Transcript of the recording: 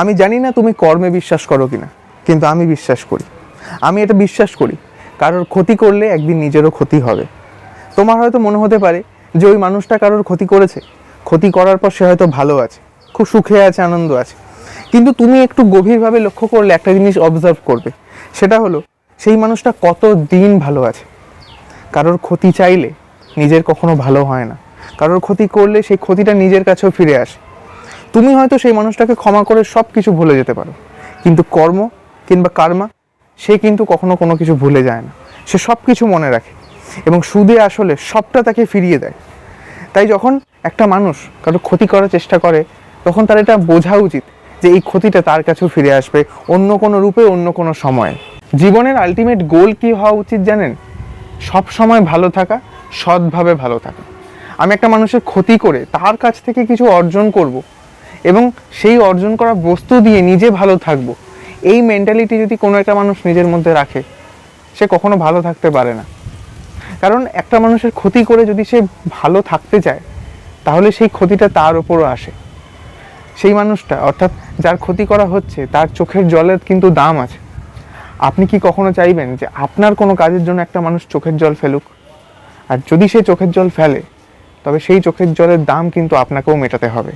আমি জানি না তুমি কর্মে বিশ্বাস করো কিনা, কিন্তু আমি বিশ্বাস করি। আমি এটা বিশ্বাস করি। কারোর ক্ষতি করলে একদিন নিজেরও ক্ষতি হবে। তোমার হয়তো মনে হতে পারে যে ওই মানুষটা কারোর ক্ষতি করেছে। ক্ষতি করার পর সে হয়তো ভালো আছে, খুব সুখে আছে, আনন্দ আছে। কিন্তু তুমি একটু গভীরভাবে লক্ষ্য করলে একটা জিনিস অবজার্ভ করবে। সেটা হলো, সেই মানুষটা কত দিন ভালো আছে। কারোর ক্ষতি চাইলে নিজের কখনো ভালো হয় না। কারোর ক্ষতি করলে সেই ক্ষতিটা নিজের কাছেও ফিরে আসে। তুমি হয়তো সেই মানুষটাকে ক্ষমা করে সব কিছু ভুলে যেতে পারো। কিন্তু কর্ম কিংবা কার্মা, সে কিন্তু কখনো কোনো কিছু ভুলে যায় না। সে সব কিছু মনে রাখে এবং সুদে আসলে সবটা তাকে ফিরিয়ে দেয়। তাই যখন একটা মানুষ কারও ক্ষতি করার চেষ্টা করে, তখন তার এটা বোঝা উচিত যে এই ক্ষতিটা তার কাছেও ফিরে আসবে অন্য কোনো রূপে, অন্য কোনো সময়ে। জীবনের আলটিমেট গোল কি হওয়া উচিত জানেন? সব সময় ভালো থাকা, সৎভাবে ভালো থাকা। আমি একটা মানুষের ক্ষতি করে তার কাছ থেকে কিছু অর্জন করব এবং সেই অর্জন করা বস্তু দিয়ে নিজে ভালো থাকব। এই মেন্টালিটি যদি কোনো একটা মানুষ নিজের মধ্যে রাখে, সে কখনো ভালো থাকতে পারে না। কারণ একটা মানুষের ক্ষতি করে যদি সে ভালো থাকতে চায়, তাহলে সেই ক্ষতিটা তার ওপরও আসে। সেই মানুষটা, অর্থাৎ যার ক্ষতি করা হচ্ছে, তার চোখের জলের কিন্তু দাম আছে। আপনি কি কখনো চাইবেন যে আপনার কোনো কাজের জন্য একটা মানুষ চোখের জল ফেলুক? আর যদি সে চোখের জল ফেলে, তবে সেই চোখের জলের দাম কিন্তু আপনাকেও মেটাতে হবে।